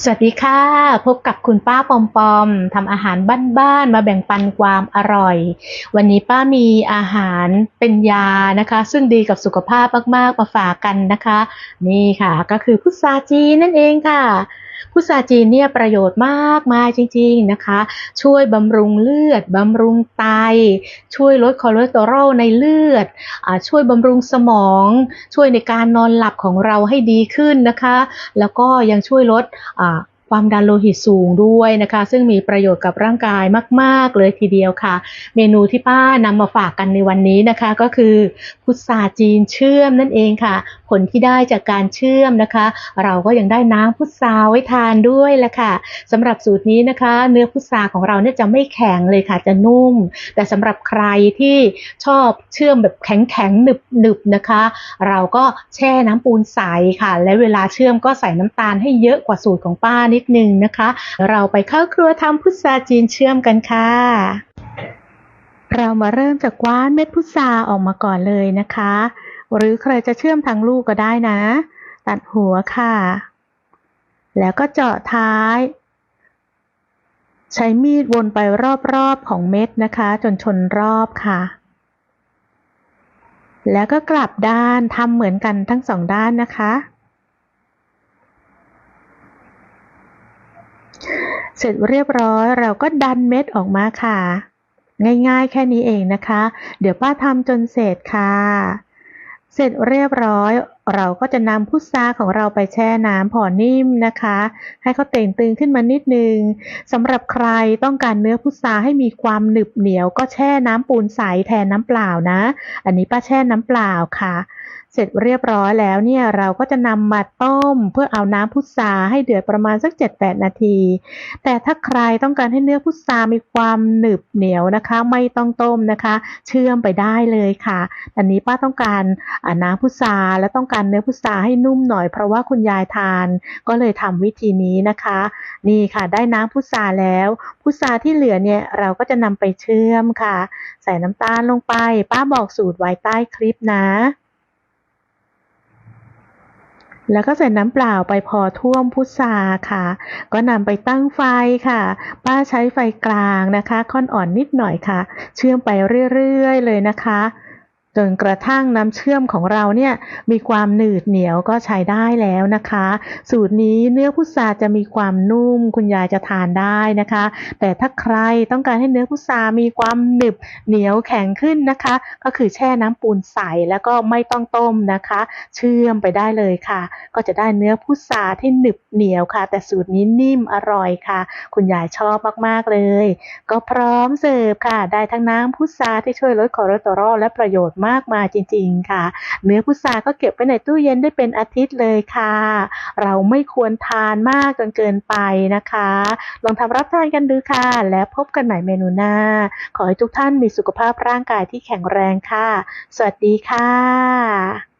สวัสดีค่ะ พบกับคุณป้าปอมปอมทำอาหารบ้านๆมาแบ่งปันความอร่อย วันนี้ป้ามีอาหารเป็นยานะคะ ซึ่งดีกับสุขภาพมากๆมาฝากกันนะคะ นี่ค่ะ ก็คือพุทราจีนนั่นเองค่ะ พุทราจีนเนี่ยประโยชน์มากมายจริงๆนะคะ ช่วยบำรุงเลือดบำรุงไต ช่วยลดคอเลสเตอรอลในเลือดอช่วยบำรุงสมอง ช่วยในการนอนหลับของเราให้ดีขึ้นนะคะ แล้วก็ยังช่วยลด ความดันโลหิตสูงด้วยนะคะ ซึ่งมีประโยชน์กับร่างกายมาก ๆ เลยทีเดียวค่ะ เมนูที่ป้านำมาฝากกันในวันนี้นะคะ ก็คือพุทราจีนเชื่อมนั่นเองค่ะ ผลที่ได้จากการเชื่อมนะคะ เราก็ยังได้น้ำพุทราไว้ทานด้วยแหละค่ะสำหรับสูตรนี้นะคะ เนื้อพุทราของเราเนี่ยจะไม่แข็งเลยค่ะ จะนุ่ม แต่สำหรับใครที่ชอบเชื่อมแบบแข็งแข็งหนึบหนึบนะคะ เราก็แช่น้ำปูนใสค่ะ และเวลาเชื่อมก็ใส่น้ำตาลให้เยอะกว่าสูตรของป้านิดนึงนะคะ เราไปเข้าครัวทำพุทราจีนเชื่อมกันค่ะ เรามาเริ่มจากกว้านเม็ดพุทราออกมาก่อนเลยนะคะ หรือใครจะเชื่อมทางลูกก็ได้นะ ตัดหัวค่ะ แล้วก็เจาะท้าย ใช้มีดวนไปรอบๆของเม็ดนะคะ จนชนรอบค่ะแล้วก็กลับด้านทำเหมือนกันทั้งสองด้านนะคะ เสร็จเรียบร้อยเราก็ดันเม็ดออกมาค่ะ ง่ายๆแค่นี้เองนะคะ เดี๋ยวป้าทำจนเสร็จค่ะ เสร็จเรียบร้อย เราก็จะนำพุทราของเราไปแช่น้ำพอนิ่มนะคะ ให้เขาเต่งตึงขึ้นมานิดนึงสำหรับใครต้องการเนื้อพุทราให้มีความหนึบเหนียว ก็แช่น้ำปูนใสแทนน้ำเปล่านะ อันนี้ป้าแช่น้ำเปล่าค่ะ เสร็จเรียบร้อยแล้วเนี่ยเราก็จะนำมาต้มเพื่อเอาน้ำพุทราให้เดือดประมาณสัก 7-8 นาที แต่ถ้าใครต้องการให้เนื้อพุทรามีความหนึบเหนียวนะคะ ไม่ต้องต้มนะคะ เชื่อมไปได้เลยค่ะ อันนี้ป้าต้องการน้ำพุทราและต้องการเนื้อพุทราให้นุ่มหน่อยเพราะว่าคุณยายทาน ก็เลยทำวิธีนี้นะคะ นี่ค่ะได้น้ำพุทราแล้วพุทราที่เหลือเนี่ยเราก็จะนำไปเชื่อมค่ะ ใส่น้ำตาลลงไป ป้าบอกสูตรไว้ใต้คลิปนะ แล้วก็ใส่น้ำเปล่าไปพอท่วมพุทราค่ะ ก็นำไปตั้งไฟค่ะ ป้าใช้ไฟกลางนะคะ ค่อนอ่อนนิดหน่อยค่ะ เชื่อมไปเรื่อยๆเลยนะคะ จนกระทั่งน้ำเชื่อมของเราเนี่ยมีความหนืดเหนียวก็ใช้ได้แล้วนะคะ สูตรนี้เนื้อพุทราจะมีความนุ่ม คุณยายจะทานได้นะคะ แต่ถ้าใครต้องการให้เนื้อพุทรามีความหนึบเหนียวแข็งขึ้นนะคะ ก็คือแช่น้ำปูนใสแล้วก็ไม่ต้องต้มนะคะ เชื่อมไปได้เลยค่ะ ก็จะได้เนื้อพุทราที่หนึบเหนียวค่ะ แต่สูตรนี้นิ่มอร่อยค่ะ คุณยายชอบมากๆเลย ก็พร้อมเสิร์ฟค่ะ ได้ทั้งน้ำพุทราที่ช่วยลดคอเลสเตอรอลและประโยชน์มากมายจริง ๆ ค่ะ เนื้อพุทราก็เก็บไว้ในตู้เย็นได้เป็นอาทิตย์เลยค่ะ เราไม่ควรทานมากจนเกินไปนะคะ ลองทำรับทานกันดูค่ะ และพบกันใหม่เมนูหน้า ขอให้ทุกท่านมีสุขภาพร่างกายที่แข็งแรงค่ะ สวัสดีค่ะ